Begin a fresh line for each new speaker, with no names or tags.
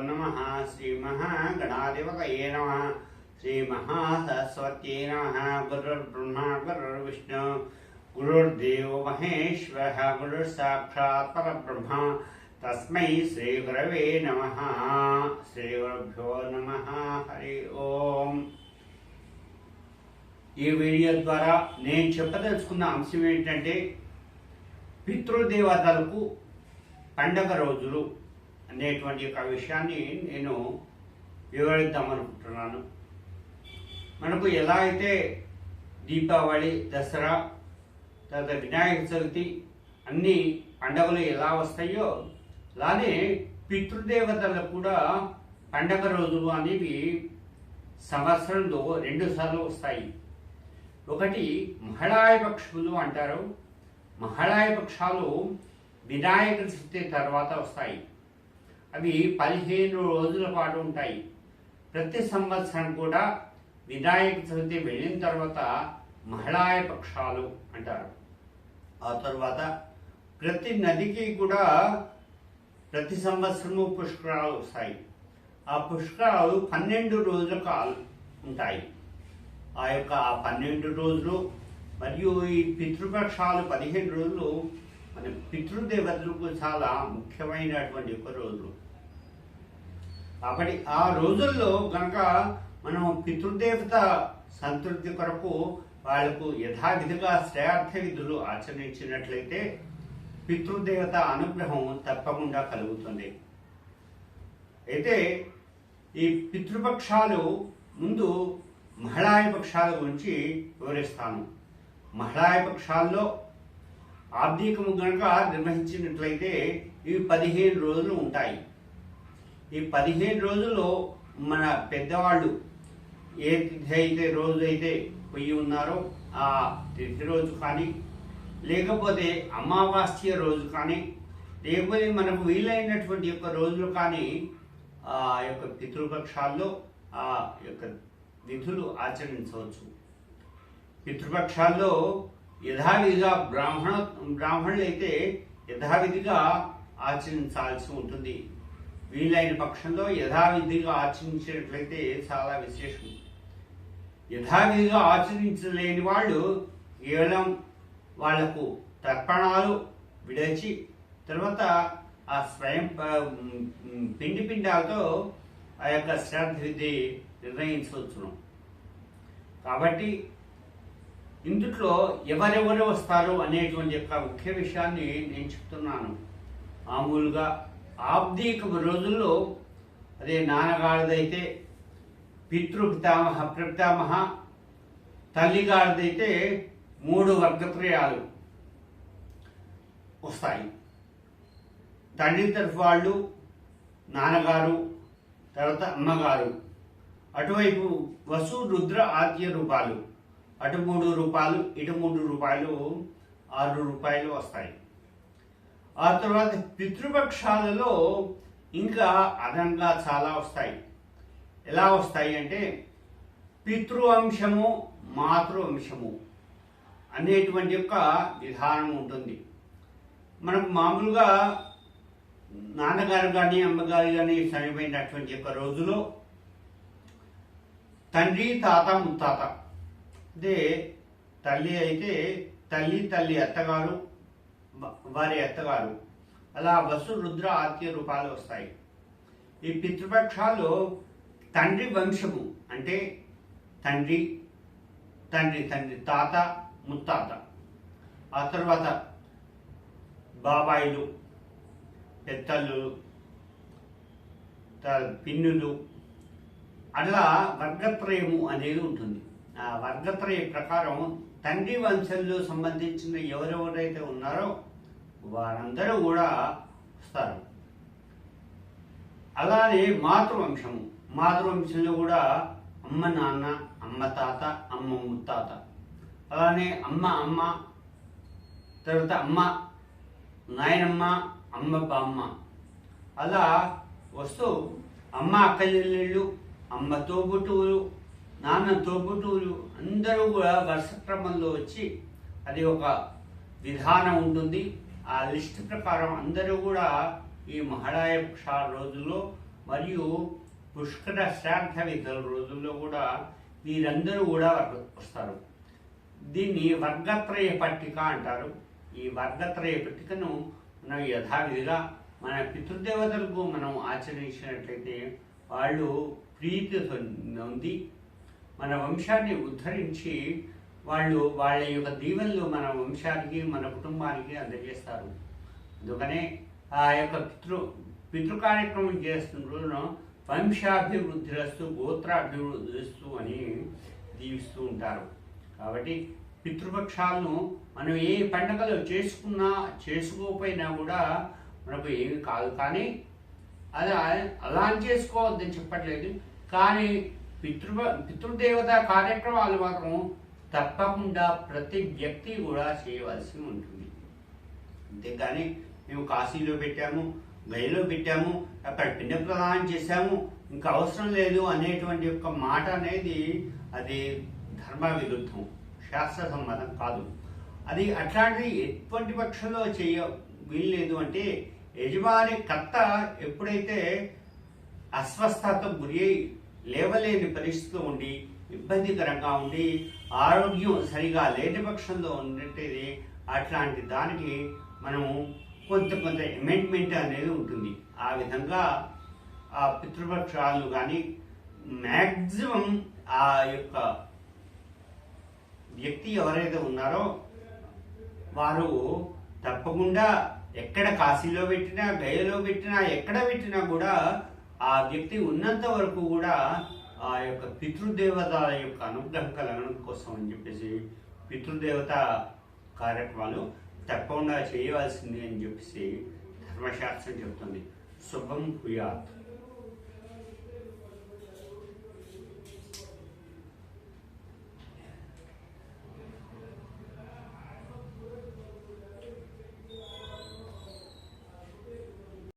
నమ శ్రీమహాగణాధిపతయే నమ శ్రీమహాసరస్వత్యై నమ గురుర్బ్రహ్మ గురుర్విష్ణు గురుర్దేవ మహేశ్వర గురుర్సాక్షాత్ పరబ్రహ్మ తస్మై శ్రీగురవే నమ శ్రీగురుభ్యో నమ హరి ఓం ఈ వీడియో ద్వారా నేను చెప్పదలుచుకున్న అంశం ఏంటంటే పితృదేవతలకు పండగ రోజులు అనేటువంటి ఒక విషయాన్ని నేను వివరిద్దామనుకుంటున్నాను మనకు ఎలా అయితే దీపావళి దసరా తర్వాత వినాయక చవితి అన్ని పండగలు ఎలా వస్తాయో అలానే పితృదేవతలకు కూడా పండగ రోజులు అనేవి సంవత్సరంలో రెండు సార్లు వస్తాయి. ఒకటి మహళాయ పక్షులు అంటారు. మహళాయ పక్షాలు వినాయక చవితి తర్వాత వస్తాయి. అవి పదిహేను రోజుల పాటు ఉంటాయి. ప్రతి సంవత్సరం కూడా వినాయక చవితి వెళ్ళిన తర్వాత మహిళాయ పక్షాలు అంటారు. ఆ తర్వాత ప్రతి నదికి కూడా ప్రతి సంవత్సరము పుష్కరాలు వస్తాయి. ఆ పుష్కరాలు పన్నెండు రోజుల కాలు ఉంటాయి. ఆ యొక్క ఆ పన్నెండు రోజులు మరియు ఈ పితృపక్షాలు పదిహేను రోజులు పితృదేవతలకు చాలా ముఖ్యమైనటువంటి ఒక రోజులు కాబట్టి ఆ రోజుల్లో కనుక మనం పితృదేవత సంతృప్తి కొరకు వాళ్ళకు యథావిధిగా శ్రేయార్థ విధులు ఆచరించినట్లయితే పితృదేవత అనుగ్రహం తప్పకుండా కలుగుతుంది. అయితే ఈ పితృపక్షాలు ముందు మహిళాయ పక్షాల గురించి వివరిస్తాను. మహిళాయ పక్షాల్లో ఆర్థికము గనక నిర్వహించినట్లయితే ఇవి పదిహేను రోజులు ఉంటాయి. ఈ పదిహేను రోజుల్లో మన పెద్దవాళ్ళు ఏ తిథి అయితే రోజు అయితే పొయ్యి ఉన్నారో ఆ తిథి రోజు కానీ లేకపోతే అమావాస్య రోజు కానీ లేకపోతే మనకు వీలైనటువంటి యొక్క రోజులు కానీ ఆ యొక్క పితృపక్షాల్లో ఆ యొక్క విధులు ఆచరించవచ్చు. పితృపక్షాల్లో యథావిధిగా బ్రాహ్మణ బ్రాహ్మణులు అయితే యథావిధిగా ఆచరించాల్సి ఉంటుంది. వీలైన పక్షంలో యథావిధిగా ఆచరించినట్లయితే చాలా విశేషం. యథావిధిగా ఆచరించలేని వాళ్ళు కేవలం వాళ్ళకు తర్పణాలు విడచి తర్వాత ఆ స్వయం పిండి పిండాలతో ఆ యొక్క శ్రాద్ధ విధి నిర్ణయించవచ్చును. కాబట్టి ఇందుట్లో ఎవరెవరు వస్తారు అనేటువంటి యొక్క ముఖ్య విషయాన్ని నేను చెప్తున్నాను. మామూలుగా ఆబ్దీక రోజుల్లో అదే నాన్నగారిదైతే పితృపితామహ ప్రపితామహ తల్లిగారిదైతే మూడు వర్గత్రయాలు వస్తాయి. తండ్రి తరఫు వాళ్ళు నాన్నగారు తర్వాత అమ్మగారు. అటువైపు వసు రుద్ర ఆద్య రూపాలు. అటు మూడు రూపాయలు ఇటు మూడు రూపాయలు ఆరు రూపాయలు వస్తాయి. ఆ తర్వాత పితృపక్షాలలో ఇంకా అదనంగా చాలా వస్తాయి. ఎలా వస్తాయి అంటే పితృ అంశము మాతృ అంశము అనేటువంటి యొక్క విధానం ఉంటుంది. మనకు మామూలుగా నాన్నగారు కానీ అమ్మగారు కానీ చనిపోయినటువంటి యొక్క రోజులో తండ్రి తాత ముత్తాత అదే తల్లి అయితే తల్లి తల్లి అత్తగారు వారి అత్తగారు. అలా వసు రుద్ర ఆత్య రూపాలు వస్తాయి. ఈ పితృపక్షాలు తండ్రి వంశము అంటే తండ్రి తండ్రి తండ్రి తాత ముత్తాత. ఆ తర్వాత బాబాయిలు పెత్తల్లు త- పిన్నులు అట్లా వర్గత్రయము అనేది ఉంటుంది. వర్గత్రయ ప్రకారం తండ్రి వంశంలో సంబంధించిన ఎవరెవరైతే ఉన్నారో వారందరూ కూడా వస్తారు. అలానే మాతృవంశము. మాతృవంశంలో కూడా అమ్మ నాన్న అమ్మ తాత అమ్మ ముత్తాత. అలానే అమ్మ అమ్మ తర్వాత అమ్మ నాయనమ్మ అమ్మ బామ్మ. అలా వస్తూ అమ్మ అక్క చెల్లెళ్ళు అమ్మ తోబుట్టువులు నాన్న తోబుటూరు అందరూ కూడా వరుస క్రమంలో వచ్చి అది ఒక విధానం ఉంటుంది. ఆ లిస్ట్ ప్రకారం అందరూ కూడా ఈ మహడాయ పక్షాల రోజుల్లో మరియు పుష్కర శ్రాద్ధ విధుల రోజుల్లో కూడా వీరందరూ కూడా వస్తారు. దీన్ని వర్గత్రయ పట్టిక అంటారు. ఈ వర్గత్రయ పట్టికను మనం యథావిధిగా మన పితృదేవతలకు మనం ఆచరించినట్లయితే వాళ్ళు ప్రీతి ఉంది మన వంశాన్ని ఉద్ధరించి వాళ్ళు వాళ్ళ యొక్క దీవెనలు మన వంశానికి మన కుటుంబానికి అందజేస్తారు. అందుకనే ఆ యొక్క పితృ పితృ కార్యక్రమం చేస్తున్న రోజున వంశాభివృద్ధిరస్తు గోత్రాభివృద్ధిస్తూ అని దీవిస్తూ ఉంటారు. కాబట్టి పితృపక్షాలను మనం ఏ పండగలు చేసుకున్నా చేసుకోకపోయినా కూడా మనకు ఏమి కాదు. కానీ అది అలా అని చేసుకోవద్దని చెప్పట్లేదు. కానీ పితృ పితృదేవత కార్యక్రమాలు మాత్రం తప్పకుండా ప్రతి వ్యక్తి కూడా చేయవలసి ఉంటుంది. అంతేకాని మేము కాశీలో పెట్టాము గయలో పెట్టాము అక్కడ పిండ ప్రదానం చేశాము ఇంకా అవసరం లేదు అనేటువంటి యొక్క మాట అనేది అది ధర్మ విరుద్ధం శాస్త్ర సంబంధం కాదు. అది అట్లాంటిది ఎటువంటి పక్షంలో చేయ వీల్లేదు అంటే యజమాని కర్త ఎప్పుడైతే అస్వస్థతకు గురి అయి లేవలేని పరిస్థితిలో ఉండి ఇబ్బందికరంగా ఉండి ఆరోగ్యం సరిగా లేని పక్షంలో ఉండేది అట్లాంటి దానికి మనం కొంత కొంత అమెండ్మెంట్ అనేది ఉంటుంది. ఆ విధంగా ఆ పితృపక్షాలు కానీ మ్యాక్సిమం ఆ యొక్క వ్యక్తి ఎవరైతే ఉన్నారో వారు తప్పకుండా ఎక్కడ కాశీలో పెట్టినా గయలో పెట్టినా ఎక్కడ పెట్టినా కూడా ఆ వ్యక్తి ఉన్నంత వరకు కూడా ఆ యొక్క పితృదేవతల యొక్క అనుగ్రహం కలగడం కోసం అని చెప్పేసి పితృదేవత కార్యక్రమాలు తప్పకుండా చేయవలసింది అని చెప్పేసి ధర్మశాస్త్రం చెప్తుంది. శుభం భూయాత్.